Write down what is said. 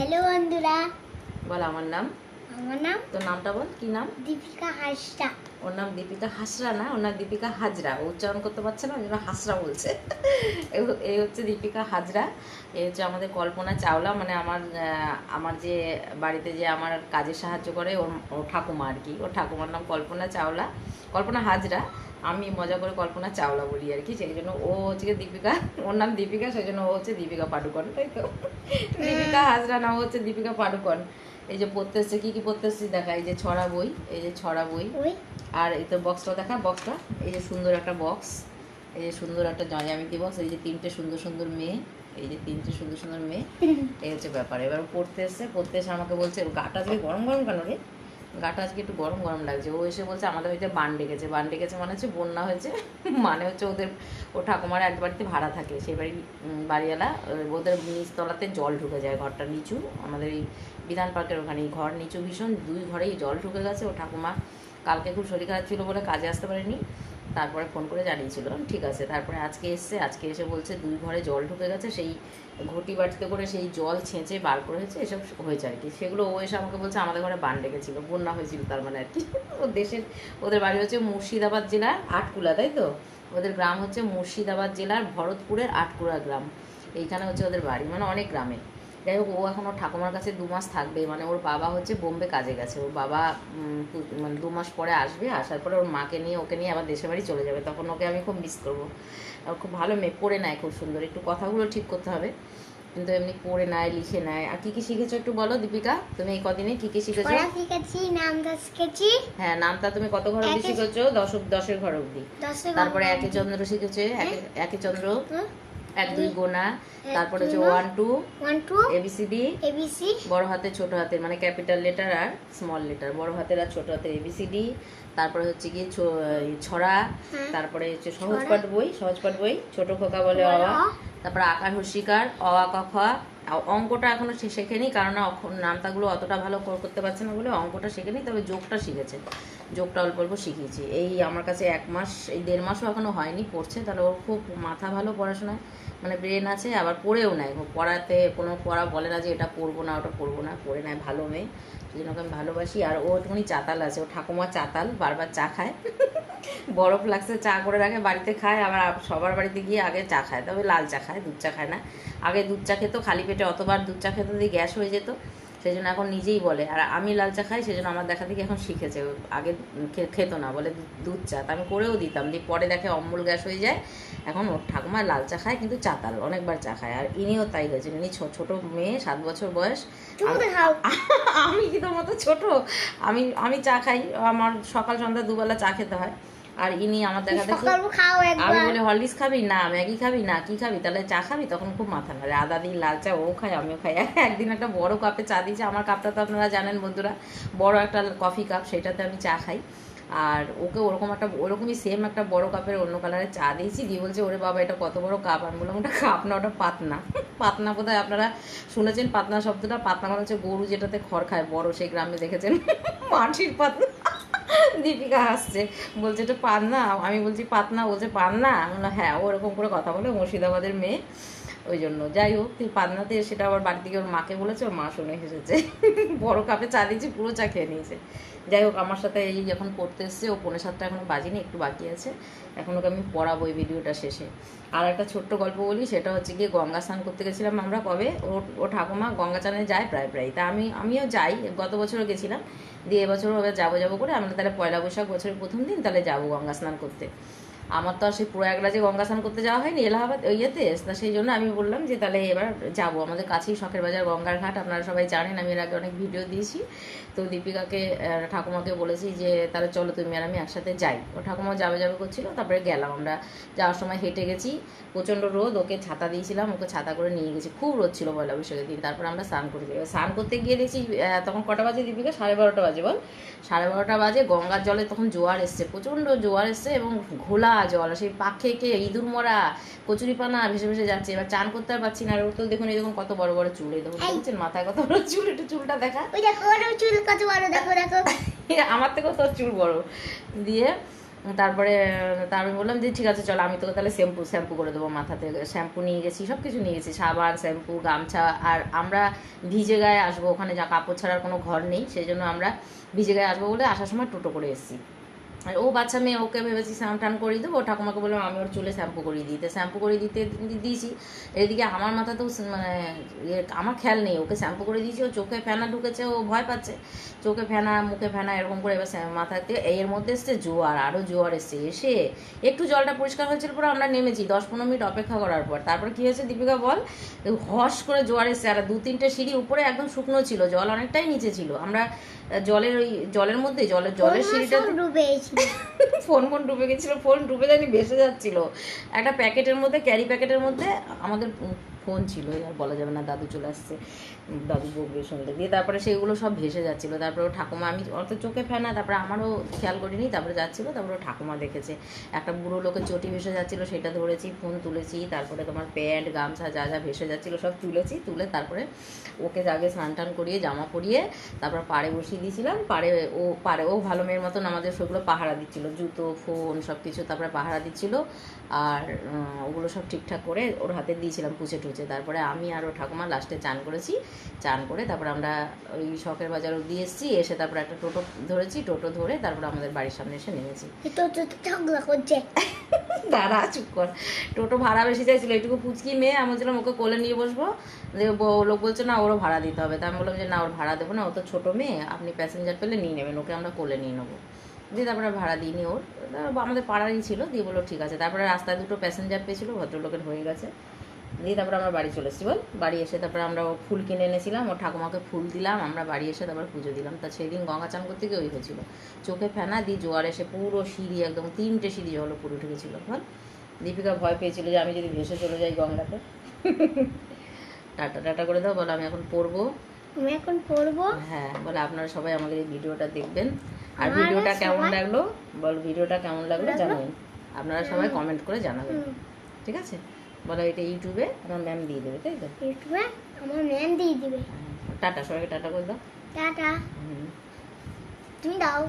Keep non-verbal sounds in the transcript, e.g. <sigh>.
Hello বন্ধুরা। বল আমার নাম। আমার নাম তোর নামটা বল কি নাম? দীপিকা হাসটা ওর নাম দীপিকা হাসরা না ওর নাম দীপিকা হাজরা। উচ্চারণ করতে পারছে না ওই জন্য হাসরা বলছে। <laughs> এ- এই হচ্ছে দীপিকা হাজরা। এই হচ্ছে আমাদের কল্পনা চাওলা মানে আমার আমার যে বাড়িতে যে আমার কাজে সাহায্য করে ওর ওর ঠাকুমা আর কি। ওর ঠাকুমার নাম কল্পনা চাওলা। কল্পনা হাজরা। আমি মজা করে কল্পনা চাওলা বলি আর কি সেই জন্য ও হচ্ছে দীপিকা ওর নাম দীপিকা সেই জন্য ও হচ্ছে দীপিকা পাডুকন তাই তো? দীপিকা হাজরা নাম হচ্ছে দীপিকা পাডুকন। এই যে পড়তে এসছে কী কী পড়তে এসছি দেখা এই যে ছড়া বই এই যে ছড়া বই। আর এই তো বক্সটা দেখা বক্সটা এই যে সুন্দর একটা বক্স এই যে সুন্দর একটা জ্যামিতি বক্স এই যে তিনটে সুন্দর সুন্দর মেয়ে এই যে তিনটে সুন্দর সুন্দর মেয়ে এই হচ্ছে ব্যাপার। এবার পড়তে এসছে পড়তে এসে আমাকে বলছে "ওর গাটা আজকে গরম গরম কেন রে? গাটা আজকে একটু গরম গরম লাগছে। ও এসে বলছে, আমাদের হয়েছে বান ডেকেছে। বান ডেকেছে মানে হচ্ছে বন্যা হয়েছে। <laughs> মানে হচ্ছে ওদের, ও ঠাকুমার এক বাড়িতে ভাড়া থাকে। সেই বাড়ি বাড়িওয়ালা, ওদের নিচতলাতে জল ঢুকে যায়, ঘরটা নিচু। আমাদের এই বিধান পার্কের ওখানে ঘর নিচু ভীষণ। দুই ঘরেই জল ঢুকে গেছে। ও ঠাকুমা কালকে খুব শরীর খারাপ ছিল বলে কাজে আসতে পারেনি। তারপরে ফোন করে জানিয়েছিল, ঠিক আছে। তারপরে আজকে এসছে, আজকে এসে বলছে দুই ঘরে জল ঢুকে গেছে, সেই ঘটি বাটিতে করে সেই জল ছেঁচে বার করে হয়েছে, এসব হয়েছে আর কি। সেগুলো ও এসে আমাকে বলছে, আমাদের ঘরে বান ডেকেছিল, বন্যা হয়েছিল তার মানে আর কি। ও দেশের, ওদের বাড়ি হচ্ছে মুর্শিদাবাদ জেলার আটকুলা, তাই তো? ওদের গ্রাম হচ্ছে মুর্শিদাবাদ জেলার ভরতপুরের আটকুলা গ্রাম। এইখানে হচ্ছে ওদের বাড়ি মানে অনেক গ্রামে। যাই হোক ও এখন ওর ঠাকুমার কাছে দু মাস থাকবে। মানে ওর বাবা হচ্ছে বোম্বে কাজে গেছে। ওর বাবা মানে দু মাস পরে আসবে। আসার পরে ওর মাকে নিয়ে ওকে নিয়ে আবার দেশের বাড়ি চলে যাবে। তখন ওকে আমি খুব মিস করব। আর খুব ভালো মেয়ে পড়ে নেয় খুব সুন্দর। একটু কথাগুলো ঠিক করতে হবে। কিন্তু এমনি পড়ে নেয় লিখে নেয়। আর কি কি শিখেছো একটু বলো দীপিকা? তুমি এই কদিনে কি কি শিখেছো? পড়া শিখেছি নামটা শিখেছি। হ্যাঁ নামটা তুমি কত ঘর অব্দি একে- শিখেছো? দশ দশের ঘর অব্দি তারপরে একে চন্দ্র শিখেছে। একে চন্দ্র। এক দুই গোনা। তারপরে হচ্ছে। One two one two ABCD ABC বড় হাতে ছোট হাতের মানে ক্যাপিটাল লেটার আর স্মল লেটার বড় হাতের আর ছোট হাতের এবিসিডি তারপরে হচ্ছে কি ছড়া। তারপরে হচ্ছে সহজপাঠ বই সহজপাঠ বই ছোট খোকা বলে বড় অ। অ। তারপরে আকার আ ক খ। অঙ্কটা এখনও সে শেখেনি কারণ নামতাগুলো অতটা ভালো করতে পারছে না বলে অঙ্কটা শেখেনি, তবে যোগটা শিখেছে। যোগটা অল্প অল্প শিখিয়েছি এই আমার কাছে এক মাস, এই দেড় মাসও এখনও হয়নি, পড়ছে, তাহলে ওর খুব মাথা ভালো পড়াশোনায় মানে ব্রেন আছে, আবার পড়েও নেয় পড়াতে কোনো পড়া বলে না যে এটা পড়ব না, ওটা পড়ব না, পড়ে নেয় ভালো মেয়ে। সেই জন্য আমি ভালোবাসি। আর ও একটুখানি চাতাল আছে, ও ঠাকুমা চাতাল, বারবার চা খায়। বরফ লাগছে চা করে রাখে বাড়িতে খায় আবার সবার বাড়িতে গিয়ে আগে চা খায় তবে লাল চা খায় দুধ চা খায় না। আগে দুধ চা খেতো খালি পেটে অতবার দুধ চা খেতে দিয়ে গ্যাস হয়ে যেত সেই জন্য এখন নিজেই বলে আর আমি লাল চা খাই সেই জন্য আমার দেখা দেখি এখন শিখেছে আগে খেতো না বলে দুধ চা। তা আমি করেও দিতাম দিয়ে পরে দেখে অম্বল গ্যাস হয়ে যায় এখন ওর ঠাকুমা লাল চা খায় কিন্তু চাতাল অনেকবার চা খায় আর ইনিও তাই হয়েছে ইনি ছোট মেয়ে সাত বছর বয়স <laughs> আমি কি তোর মতো ছোট? আমি আমি চা খাই আমার সকাল সন্ধ্যা দুবেলা চা খেতে হয় আর ইনি আমার দেখা দেখি আমি বলি হরলিক্স খাবি? না ম্যাগি খাবি? না কি খাবি? তাহলে চা খাবি? তখন খুব মাথা নাড়ে আদা দিন লাল চা ও খায় আমিও খাই। একদিন একটা বড় কাপে চা দিয়েছে। আমার কাপটা তো আপনারা জানেন বন্ধুরা বড় একটা কফি কাপ সেটাতে আমি চা খাই। আর ওকে ওরকম একটা ওরকমই সেম একটা বড় কাপের অন্য কালারের চা দিয়েছি। দিয়ে বলছে ওরে বাবা এটা কত বড় কাপ? আমি বললাম ওটা কাপ না ওটা পাতনা। <laughs> পাতনা বোধহয় আপনারা শুনেছেন? পাতনা শব্দটা? পাতনা মানে হচ্ছে গরু যেটাতে খড় খায় বড় সেই গ্রামে দেখেছেন? <laughs> মাটির পাতনা। দীপিকা হাসছে বলছে, এটা পান্না? আমি বলছি, পাতনা। বলছে, পান্না? হ্যাঁ ওরকম করে কথা বলে মুর্শিদাবাদের মেয়ে। ওই জন্য যাই হোক, তুই পাতনাতে সেটা আবার বাড়ি থেকে ওর মাকে বলেছে, ওর মা শুনে হেসেছে <laughs> বড় কাপে চা দিয়েছি, পুরো চা খেয়ে নিয়েছে। যাই হোক, আমার সাথে এই যখন পড়তে এসছে, ও পৌনে সাতটা এখনও বাজিনি, একটু বাকি আছে। এখন ওকে আমি পড়াবো এই ভিডিওটা শেষে। আর একটা ছোট্ট গল্প বলি, সেটা হচ্ছে গিয়ে গঙ্গা স্নান করতে গেছিলাম আমরা কবে? ও ও ঠাকুমা গঙ্গা চানে যায় প্রায় প্রায়। তা আমি, আমিও যাই, গত বছরও গেছিলাম। দিয়ে এবছরও এবার যাব যাব করে আমরা তাহলে পয়লা বৈশাখ বছরের প্রথম দিন তাহলে যাব গঙ্গা স্নান করতে। আমার তো আর সেই প্রয়াগরাজে গঙ্গা স্নান করতে যাওয়া হয়নি, এলাহাবাদ ইয়েতে? তা সেই জন্য আমি বললাম যে তাহলে এবার যাব। আমাদের কাছেই শখের বাজার গঙ্গার ঘাট, আপনারা সবাই জানেন, আমি এর আগে অনেক ভিডিও দিয়েছি। তো দীপিকাকে ঠাকুমাকে বলেছি যে, তাহলে চলো তুমি আর আমি একসাথে যাই। ও ঠাকুমা যাবে যাবে করছিল, তারপরে গেলাম। আমরা যাওয়ার সময় হেঁটে গেছি, প্রচণ্ড রোদ, ওকে ছাতা দিয়েছিলাম, ওকে ছাতা করে নিয়ে গেছি। খুব রোদ ছিল পয়লা বৈশাখের দিন, তারপর আমরা স্নান করতে স্নান করতে গিয়ে দেখছি তখন কটা বাজে দীপিকা? সাড়ে বারোটা বাজে, বল? সাড়ে বারোটা বাজে, গঙ্গার জলে তখন জোয়ার এসছে, প্রচণ্ড জোয়ার এসছে এবং ঘোলা জল সেই পাক খেয়ে খেয়ে ইঁদুর মরা কচুরিপানা ভেসে ভেসে যাচ্ছে। এবার চান করতে আর পারছি না। আর ওর তো দেখুন এই দেখুন কত বড় বড় চুল। এই দেখুন। দেখছেন মাথায় কত বড় চুল? একটু চুলটা দেখা। ওই দেখো ওর চুল কত বড় দেখো দেখো। <laughs> আমার থেকেও তোর চুল বড়। দিয়ে তারপরে তার আমি বললাম যে ঠিক আছে চলো আমি তোকে তাহলে শ্যাম্পু শ্যাম্পু করে দেবো মাথাতে। শ্যাম্পু নিয়ে গেছি সব কিছু নিয়ে গেছি। সাবান শ্যাম্পু গামছা। আর আমরা ভিজে গায়ে আসব। ওখানে যা কাপড় ছাড়ার কোনো ঘর নেই। সেই জন্য আমরা ভিজে গায়ে আসব বলে আসার সময় টোটো করে এসেছি। আর ও বাচ্চা মেয়ে ওকে ভেবেছি স্নান টান করিয়ে দেবো। ও ঠাকুমাকে বললাম আমি ওর চুলে শ্যাম্পু করিয়ে দিতে শ্যাম্পু করিয়ে দিতে দিয়েছি। এদিকে আমার মাথাতেও মানে ইয়ে, আমার খেয়াল নেই। ওকে শ্যাম্পু করে দিয়েছি ও চোখে ফেনা ঢুকেছে ও ভয় পাচ্ছে। চোখে ফেনা মুখে ফেনা এরকম করে এবার মাথাতে এর মধ্যে এসছে জোয়ার আরও জোয়ার এসছে। এসে একটু জলটা পরিষ্কার হয়েছিল পরে আমরা নেমেছি। দশ পনেরো মিনিট অপেক্ষা করার পর তারপর কী হয়েছে দীপিকা বল? হস করে জোয়ার এসছে আর দু তিনটে সিঁড়ি উপরে একদম শুকনো ছিল। জল অনেকটাই নিচে ছিল। আমরা জলের ওই জলের মধ্যে জলের জলের সিঁড়িটা ফোন ফোন ডুবে গেছিল, ফোন ডুবে জানি ভেসে যাচ্ছিল। একটা প্যাকেটের মধ্যে, ক্যারি প্যাকেটের মধ্যে আমাদের ফোন ছিল আর বলা যাবে না দাদু চলে আসছে, দাদু বকবে শুনতে দিয়ে। তারপরে সেগুলো সব ভেসে যাচ্ছিল। তারপরে ঠাকুমা, আমি অত চোখে ফেনা, তারপরে আমারও খেয়াল করিনি, তারপরে যাচ্ছিল, তারপরে ঠাকুমা দেখেছে। একটা বুড়ো লোকের চটি ভেসে যাচ্ছিল, সেটা ধরেছি, ফোন তুলেছি, তারপরে তোমার প্যান্ট, গামছা যা যা ভেসে যাচ্ছিল সব তুলেছি, তুলে তারপরে ওকে আগে স্নান টান করিয়ে, জামা পরিয়ে তারপর পাড়ে বসিয়ে দিয়েছিলাম। পাড়ে ও পাড়ে ও ভালো মেয়ের মতন আমাদের সেগুলো পাহারা দিচ্ছিল, জুতো, ফোন সব কিছু তারপরে পাহারা দিচ্ছিল। আর ওগুলো সব ঠিকঠাক করে ওর হাতে দিয়েছিলাম পুছে টুচে তারপরে আমি আর ও ঠাকুমা লাস্টে চান করেছি। চান করে তারপর আমরা ওই শখের বাজার অব্দি এসেছি। এসে তারপর একটা টোটো ধরেছি টোটো ধরে তারপরে আমাদের বাড়ির সামনে এসে নেমেছি। <laughs> দাঁড়া চুপ কর। টোটো ভাড়া বেশি চাইছিল এইটুকু পুচকি মেয়ে। আমি বলছিলাম ওকে কোলে নিয়ে বসবো। দিয়ে লোক বলছে না ওরও ভাড়া দিতে হবে। তা আমি বললাম যে না ওর ভাড়া দেবো না ও তো ছোটো মেয়ে। আপনি প্যাসেঞ্জার পেলে নিয়ে নেবেন ওকে আমরা কোলে নিয়ে নেব। দিয়ে তারপরে ভাড়া দিইনি ওর। আমাদের পাড়ারই ছিল দিয়ে বলল ঠিক আছে। তারপরে রাস্তায় দুটো প্যাসেঞ্জার পেয়েছিল ভদ্রলোকের হয়ে গেছে। দিয়ে তারপরে আমরা বাড়ি চলে এসেছি বল। বাড়ি এসে তারপরে আমরা ও ফুল কিনে এনেছিলাম ওর ঠাকুমাকে ফুল দিলাম আমরা বাড়ি এসে তারপর পুজো দিলাম। তা সেই দিন গঙ্গা চান করতে গিয়ে ওই হয়েছিল। চোখে ফেনা দিয়ে জোয়ার এসে পুরো সিঁড়ি একদম তিনটে সিঁড়ি জল পুরো উঠে গেছিল বল। দীপিকা ভয় পেয়েছিল যে আমি যদি ভেসে চলে যাই গঙ্গাতে। টাটা টাটা করে দাও বলো আমি এখন পড়ব। আমি এখন পড়ব। হ্যাঁ বলে আপনারা সবাই আমাদের এই ভিডিওটা দেখবেন। আর ভিডিওটা কেমন লাগল? বল ভিডিওটা কেমন লাগল? জানাবেন আপনারা সবাই কমেন্ট করে জানাবেন। ঠিক আছে? বলো এটা ইউটিউবে আমার ম্যাম দিয়ে দেবে তাই তো? ইউটিউবে আমার ম্যাম দিয়ে দিবে। টাটা সবাইকে টাটা করে দাও। টাটা। তুমি দাও।